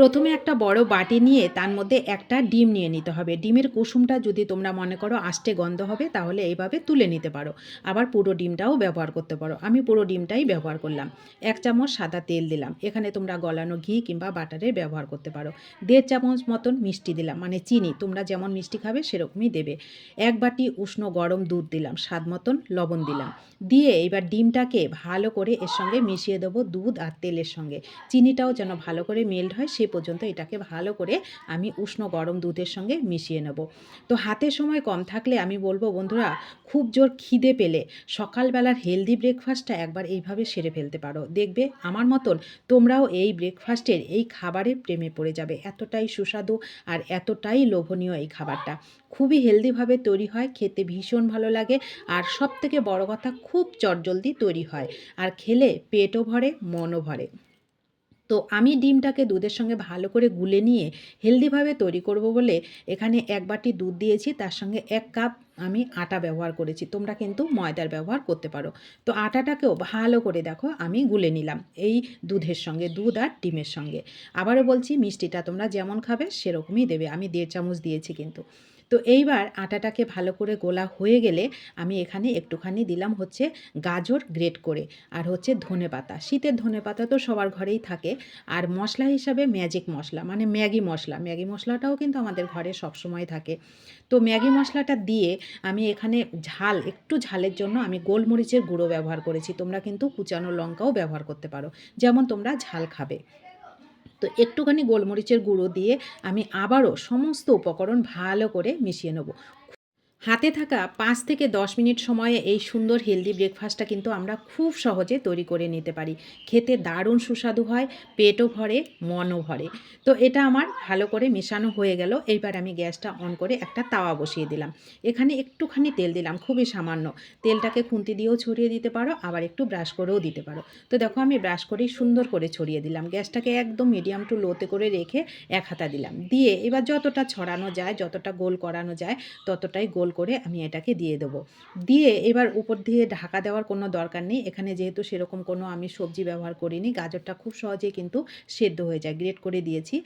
প্রথমে একটা বড় বাটি নিয়ে তার মধ্যে একটা ডিম নিয়ে নিতে হবে। ডিমের কুসুমটা যদি তোমরা মনে করো আষ্টে গন্ধ হবে, তাহলে এইভাবে তুলে নিতে পারো। আবার পুরো ডিমটাও ব্যবহার করতে পারো। আমি পুরো ডিমটাই ব্যবহার করলাম। এক চামচ সাদা তেল দিলাম। এখানে তোমরা গলানো ঘি কিংবা বাটারের ব্যবহার করতে পারো। দেড় চামচ মতন মিষ্টি দিলাম মানে চিনি। তোমরা যেমন মিষ্টি খাবে, সেরকমই দেবে। এক বাটি উষ্ণ গরম দুধ দিলাম, স্বাদ মতন লবণ দিলাম। দিয়ে এবার ডিমটাকে ভালো করে এর সঙ্গে মিশিয়ে দেবো দুধ আর তেলের সঙ্গে। চিনিটাও যেন ভালো করে মেল্ট হয়, সে পর্যন্ত এটাকে ভালো করে আমি উষ্ণ গরম দুধের সঙ্গে মিশিয়ে নেব। তো হাতের সময় কম থাকলে আমি বলব, বন্ধুরা, খুব জোর খিদে পেলে সকালবেলার হেলদি ব্রেকফাস্টটা একবার এইভাবে সেরে ফেলতে পারো। দেখবে আমার মতন তোমরাও এই ব্রেকফাস্টের এই খাবারের প্রেমে পড়ে যাবে। এতটাই সুস্বাদু আর এতটাই লোভনীয় এই খাবারটা। খুবই হেলদিভাবে তৈরি হয়, খেতে ভীষণ ভালো লাগে আর সব থেকে বড় কথা, খুব চটজলদি তৈরি হয়। আর খেলে পেটও ভরে, মনও ভরে। তো আমি ডিমটাকে দুধের সঙ্গে ভালো করে গুলে নিয়ে হেলদিভাবে তৈরি করব বলে এখানে এক বাটি দুধ দিয়েছি, তার সঙ্গে এক কাপ আমি আটা ব্যবহার করেছি। তোমরা কিন্তু ময়দার ব্যবহার করতে পারো। তো আটাটাকেও ভালো করে দেখো, আমি গুলে নিলাম এই দুধের সঙ্গে, দুধ আর ডিমের সঙ্গে। আবারও বলছি, মিষ্টিটা তোমরা যেমন খাবে সেরকমই দেবে। আমি দেড় চামচ দিয়েছি কিন্তু। তো এইবার আটাটাকে ভালো করে গোলা হয়ে গেলে আমি এখানে একটুখানি দিলাম হচ্ছে গাজর গ্রেট করে আর হচ্ছে ধনে পাতা। শীতের ধনে পাতা তো সবার ঘরেই থাকে। আর মশলা হিসাবে ম্যাজিক মশলা মানে ম্যাগি মশলা। ম্যাগি মশলাটাও কিন্তু আমাদের ঘরে সবসময় থাকে। তো ম্যাগি মশলাটা দিয়ে আমি এখানে ঝাল, একটু ঝালের জন্য আমি গোলমরিচের গুঁড়ো ব্যবহার করেছি। তোমরা কিন্তু কুচানো লঙ্কাও ব্যবহার করতে পারো। যেমন তোমরা ঝাল খাবে। তো একটুখানি গোলমরিচের গুঁড়ো দিয়ে আমি আবারও সমস্ত উপকরণ ভালো করে মিশিয়ে নেব। হাতে থাকা পাঁচ থেকে দশ মিনিট সময়ে এই সুন্দর হেলদি ব্রেকফাস্টটা কিন্তু আমরা খুব সহজে তৈরি করে নিতে পারি। খেতে দারুণ সুস্বাদু হয়, পেটও ভরে, মনও ভরে। তো এটা আমার ভালো করে মেশানো হয়ে গেল। এইবার আমি গ্যাসটা অন করে একটা তাওয়া বসিয়ে দিলাম। এখানে একটুখানি তেল দিলাম, খুবই সামান্য। তেলটাকে খুন্তি দিয়েও ছড়িয়ে দিতে পারো, আবার একটু ব্রাশ করেও দিতে পারো। তো দেখো আমি ব্রাশ করেই সুন্দর করে ছড়িয়ে দিলাম। গ্যাসটাকে একদম মিডিয়াম টু লোতে করে রেখে এক হাতা দিলাম। দিয়ে এবার যতটা ছড়ানো যায়, যতটা গোল করানো যায়, ততটাই গোল করে আমি এটাকে দিয়ে দেবো। দিয়ে এবার উপর দিয়ে ঢাকা দেওয়ার কোনো দরকার নেই। এখানে যেহেতু সেরকম কোনো আমি সবজি ব্যবহার করিনি, গাজরটা খুব সহজেই কিন্তু সেদ্ধ হয়ে যায়, গ্রেট করে দিয়েছি।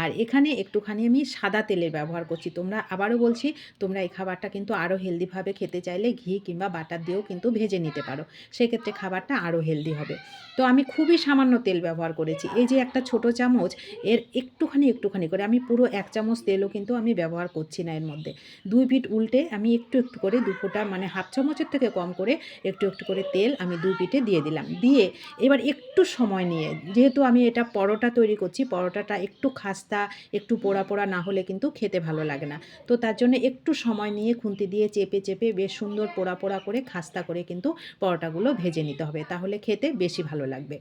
আর এখানে একটুখানি আমি সাদা তেলের ব্যবহার করছি। তোমরা আবারও বলছি, তোমরা এই খাবারটা কিন্তু আরও হেলদিভাবে খেতে চাইলে ঘি কিংবা বাটার দিয়েও কিন্তু ভেজে নিতে পারো। সেক্ষেত্রে খাবারটা আরও হেলদি হবে। তো আমি খুবই সামান্য তেল ব্যবহার করেছি। এই যে একটা ছোট চামচ, এর একটুখানি একটুখানি করে আমি পুরো এক চামচ তেলও কিন্তু আমি ব্যবহার করছি না এর মধ্যে। দুই পিঠ উল্টে আমি একটু একটু করে দু ফোঁটা মানে হাফ চামচের থেকে কম করে একটু একটু করে তেল আমি দুই পিঠে দিয়ে দিলাম। দিয়ে এবার একটু সময় নিয়ে, যেহেতু আমি এটা পরোটা তৈরি করছি, পরোটাটা একটু খাস্তা, একটু পোড়া পোড়া না হলে কিন্তু খেতে ভালো লাগে না। তো তার জন্য একটু সময় নিয়ে খুন্তি দিয়ে চেপে চেপে বেশ সুন্দর পোড়া পোড়া করে খাস্তা করে কিন্তু পরোটাগুলো ভেজে নিতে হবে, তাহলে খেতে বেশি ভালো লাগবে।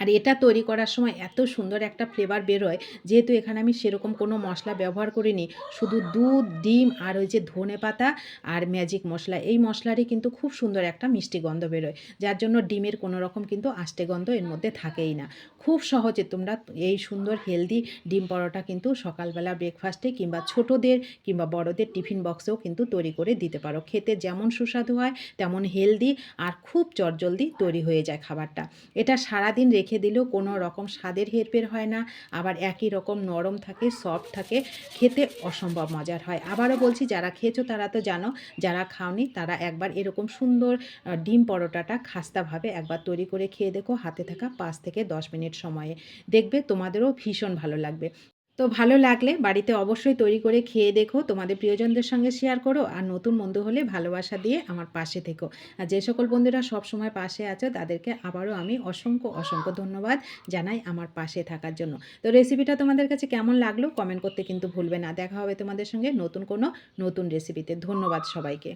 আর এটা তৈরি করার সময় এত সুন্দর একটা ফ্লেভার বেরোয়, যেহেতু এখানে আমি সেরকম কোনো মশলা ব্যবহার করিনি। শুধু দুধ, ডিম আর ওই যে ধনে পাতা আর ম্যাজিক মশলা, এই মশলারই কিন্তু খুব সুন্দর একটা মিষ্টি গন্ধ বেরোয়। যার জন্য ডিমের কোনো রকম কিন্তু আষ্টে গন্ধ এর মধ্যে থাকেই না। খুব সহজে তোমরা এই সুন্দর হেলদি ডিম পরোটা কিন্তু সকালবেলা ব্রেকফাস্টে কিংবা ছোটদের কিংবা বড়দের টিফিন বক্সেও কিন্তু তৈরি করে দিতে পারো। খেতে যেমন সুস্বাদু হয়, তেমন হেলদি আর খুব চটজলদি তৈরি হয়ে যায় খাবারটা। এটা সারাদিন রেখে দিলেও কোনো রকম স্বাদের হেরফের হয় না। আবার একই রকম নরম থাকে সফট থাকে, খেতে অসম্ভব মজার হয়। আবারও বলছি, যারা খেয়েছো তারা তো জানো, যারা খাওনি তারা একবার এরকম সুন্দর ডিম পরোটাটা খাস্তাভাবে একবার তৈরি করে খেয়ে দেখো। হাতে থাকা পাঁচ থেকে দশ মিনিট সময়ে। দেখবে তোমাদেরও ভীষণ ভালো লাগবে। তো ভালো লাগলে বাড়িতে অবশ্যই তৈরি করে খেয়ে দেখো, তোমাদের প্রিয়জনদের সঙ্গে শেয়ার করো আর নতুন বন্ধু হলে ভালোবাসা দিয়ে আমার পাশে থেকো। আর যে সকল বন্ধুরা সব সময় পাশে আছো, তাদেরকে আবারও আমি অসংখ্য অসংখ্য ধন্যবাদ জানাই আমার পাশে থাকার জন্য। তো রেসিপিটা তোমাদের কাছে কেমন লাগল? কমেন্ট করতে কিন্তু ভুলবে না। দেখা হবে তোমাদের সঙ্গে নতুন কোনো নতুন রেসিপিতে ধন্যবাদ সবাইকে।